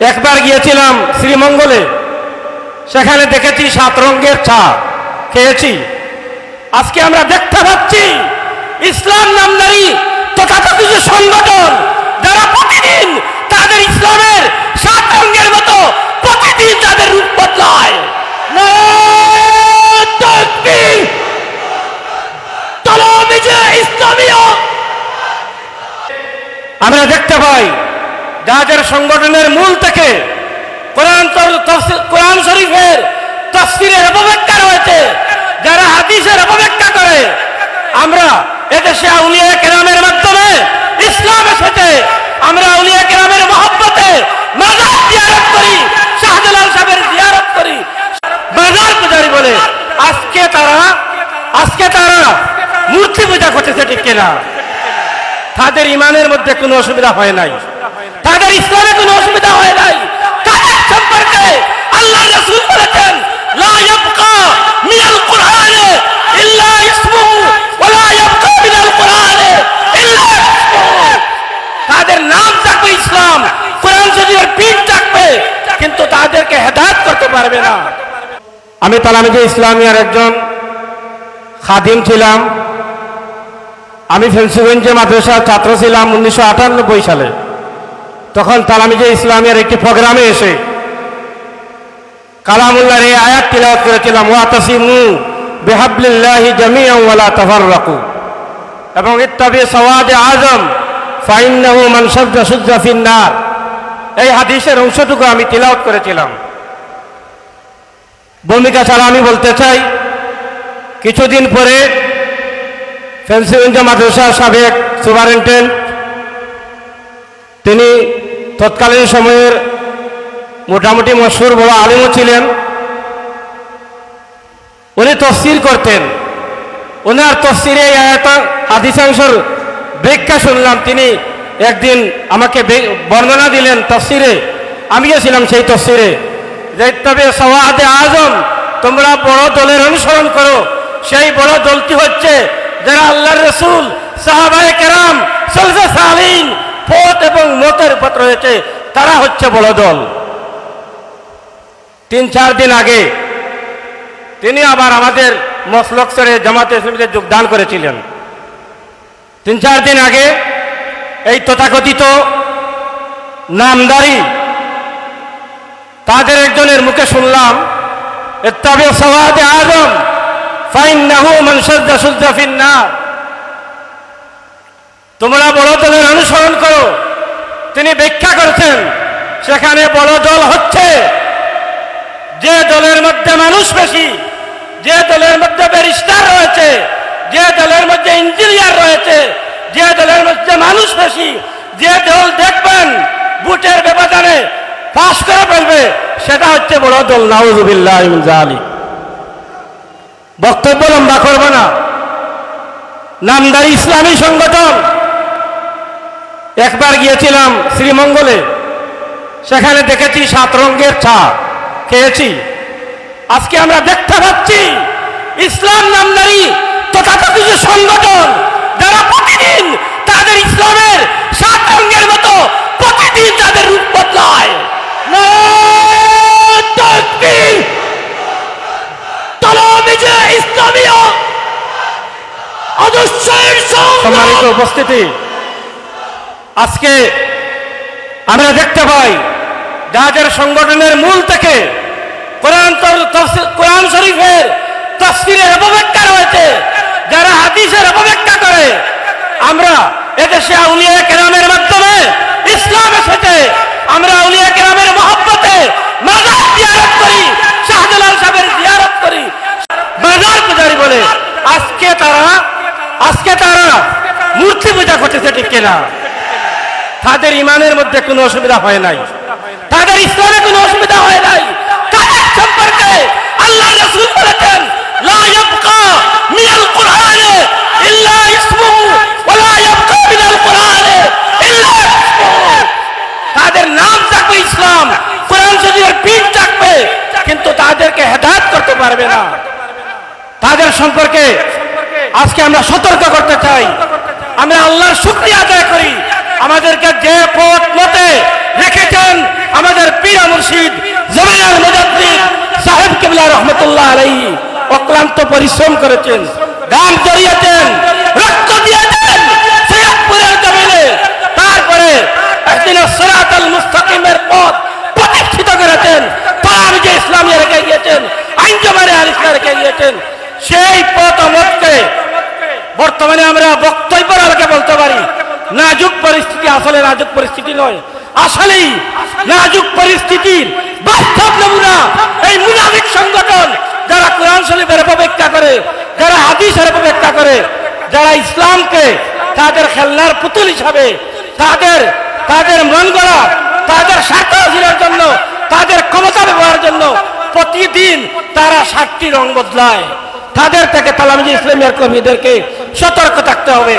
একবার গিয়েছিলাম শ্রীমঙ্গলে, সেখানে দেখেছি সাত রঙের চা খেয়েছি। আজকে আমরা দেখতে পাচ্ছি ইসলাম নামদারি তথাকথিত সংগঠন যারা প্রতিদিন তাদের ইসলামের সাত রঙের মতো প্রতিদিন তাদের রূপ বদলায়। আমরা দেখতে পাই যাদের সংগঠনের মূল থেকে কোরআন কোরআন শরীফের তফসিরের অপব্যাখ্যা রয়েছে, যারা হাদিসের অপব্যাখ্যা করে, আমরা এদেশে আউলিয়া কেরামের মাধ্যমে ইসলাম এসেছে, আমরা আউলিয়া কেরামের মহব্বতে মাজার জিয়ারত করি, শাহজালাল সাহেবের জিয়ারত করি। মাজার পূজারি বলে, আজকে তারা আজকে তারা মূর্তি পূজা করতেছে ঠিক কিনা? তাদের ইমানের মধ্যে কোনো অসুবিধা হয় নাই। তাদের ইসলামে কোনো অসুবিধা হয় নাই। সম্পর্কে আল্লাহ রাসূল বলেছেন, লা ইয়াবকা মিনাল কুরআনে ইল্লা ইসমুহু ওয়া লা ইয়াবকা মিনাল কুরআনে ইল্লা তাদের নাম থাকবে ইসলাম থাকবে, কিন্তু তাদেরকে হেদায়েত করতে পারবে না। আমি তালামিজে ইসলামিয়ার একজন খাদিম ছিলাম। আমি ফেন্সিগঞ্জে মাদ্রাসার ছাত্র ছিলাম উনিশশো আটানব্বই সালে। তখন তালামিজে ইসলামের একটি প্রোগ্রামে এসে কালামুল্লাহর এই আয়াত তিলাওয়াত করেছিলাম, ওয়াতাসিমু বিহাবলিল্লাহি জামিআন ওয়ালা তাফাররাকু। এবং ইত্তাবি সওয়াদে আজম, ফাইন্নাহু মান সাজ্জা সুজ্জা ফিন্নার। এই হাদিসের অংশটুকু আমি তিলাওয়াত করেছিলাম। ভূমিকা ছাড়া আমি বলতে চাই, কিছুদিন পরে ফেন্সিগঞ্জ মাদ্রাসার সাবেক সুপারিনটেন্ডেন্ট তিনি তৎকালীন সময়ের মোটামুটি মশহুর বড় আলিমও ছিলেন। উনি তফসির করতেন। ওনার তফসিরে আদিশাংশর ব্যাখ্যা শুনলাম। তিনি একদিন আমাকে বর্ণনা দিলেন তফসিরে। আমিও ছিলাম সেই তফসিরে। তবে সওয়াদে আজম, তোমরা বড় দলের অনুসরণ করো। সেই বড় দলটি হচ্ছে যারা আল্লাহর রসুল, সাহাবায়ে কেরাম, সলফে সালিন পথ এবং মতের উপর রয়েছে, তারা হচ্ছে বড় দল। তিন, চার দিন আগে তিনি আবার আমাদের মসলক ছেড়ে জামাতে ইসলামীতে যোগদান করেছিলেন। তিন, চার দিন আগে এই তথাকথিত নামদারি, তাদের একজনের মুখে শুনলাম তবে সওয়াদে আজম ফাইন্নাহু মান সাজ্জা সুজ্জা ফিন্নার তোমরা বড় দলের অনুসরণ করো। তিনি ব্যাখ্যা করেছেন, সেখানে বড় দল হচ্ছে যে দলের মধ্যে মানুষ বেশি, যে দলের মধ্যে ব্যারিস্টার রয়েছে, যে দলের মধ্যে ইঞ্জিনিয়ার রয়েছে, যে দলের মধ্যে মানুষ বেশি, যে দল দেখবেন বুটের ব্যবধানে পাশ করে ফেলবে সেটা হচ্ছে বড় দল নাউজুবিল্লাহ জালি বক্তব্য লম্বা করব না। নামদারি ইসলামী সংগঠন একবার গিয়েছিলাম শ্রীমঙ্গলে। সেখানে দেখেছি সাত রঙের চা খেয়েছি। আজকে আমরা দেখতে পাচ্ছি ইসলাম নামদারি তথাকথিত সংগঠন যারা প্রতিদিন তাদের ইসলামের সাত রঙের মতো প্রতিদিন তাদের রূপ বদলায়। উপস্থিতি। আজকে আমরা দেখতে পাই যাদের সংগঠনের মূল থেকে কোরআন কোরআন শরীফের তফসিরের অপব্যাখ্যা রয়েছে, যারা হাদিসের অপব্যাখ্যা করে। আমরা এদেশে আউলিয়া কেরামের মাধ্যমে ইসলাম এসেছে। আমরা আউলিয়া কেরামের মহব্বতে মাজার জিয়ারত করি, শাহজালাল সাহেবের জিয়ারত করি। মাজার পূজারি বলে, আজকে তারা আজকে তারা মূর্তি পূজা করতেছে, ঠিক কিনা? তাদের ইমানের মধ্যে কোনো অসুবিধা হয় নাই। তাদের ইসলামে কোনো অসুবিধা হয় নাই। তাদের সম্পর্কে আল্লাহ রাসূল বলেছেন, লা ইয়াবকা মিনাল কুরআনে ইল্লা ইসমুহু ওয়া লা ইয়াবকা মিনাল কুরআনে ইল্লা তাদের নাম থাকবে ইসলাম, কোরআন শরীফের পিঠ থাকবে, কিন্তু তাদেরকে হেদায়েত করতে পারবে না। তাদের সম্পর্কে আজকে আমরা সতর্ক করতে চাই। আমরা আল্লাহর শুক্রিয়া আদায় করি। আমাদেরকে যে পথ মতে রেখেছেন আমাদের রশিদ জমিনার মুজাদ্দিদ সাহেব কেবলা রহমতুল্লাহ আলাইহি অক্লান্ত পরিশ্রম করেছেন গান জড়িয়েছেন, রক্ত দিয়েছেন সৈয়দপুরের জমিনে। তারপরে একদিন সরাতাল মুস্তাকিমের পথ প্রতিষ্ঠিত করেছেন তার যে ইসলামী রেখে গিয়েছেন আইনজমানে আলিসা রেখে গিয়েছেন, সেই পথ অমতকে বর্তমানে আমরা বক্তব্য আলোকে বলতে পারি। নাজুক পরিস্থিতি আসলে নাজুক পরিস্থিতি নয়। আসলেই নাজুক পরিস্থিতির বাস্তব নমুনা এই মুনাফিক সংগঠন যারা কোরআন শরীফের অপব্যাখ্যা করে, যারা হাদিসের অপব্যাখ্যা করে, যারা ইসলামকে তাদের খেলনার পুতুল হিসাবে, তাদের তাদের মন গড়া, তাদের স্বার্থ হাসিলের জন্য, তাদের ক্ষমতা ব্যবহারের জন্য প্রতিদিন তারা সাতটি রং বদলায়। তাদের থেকে তালামজি ইসলামিয়ার কর্মীদেরকে সতর্ক থাকতে হবে।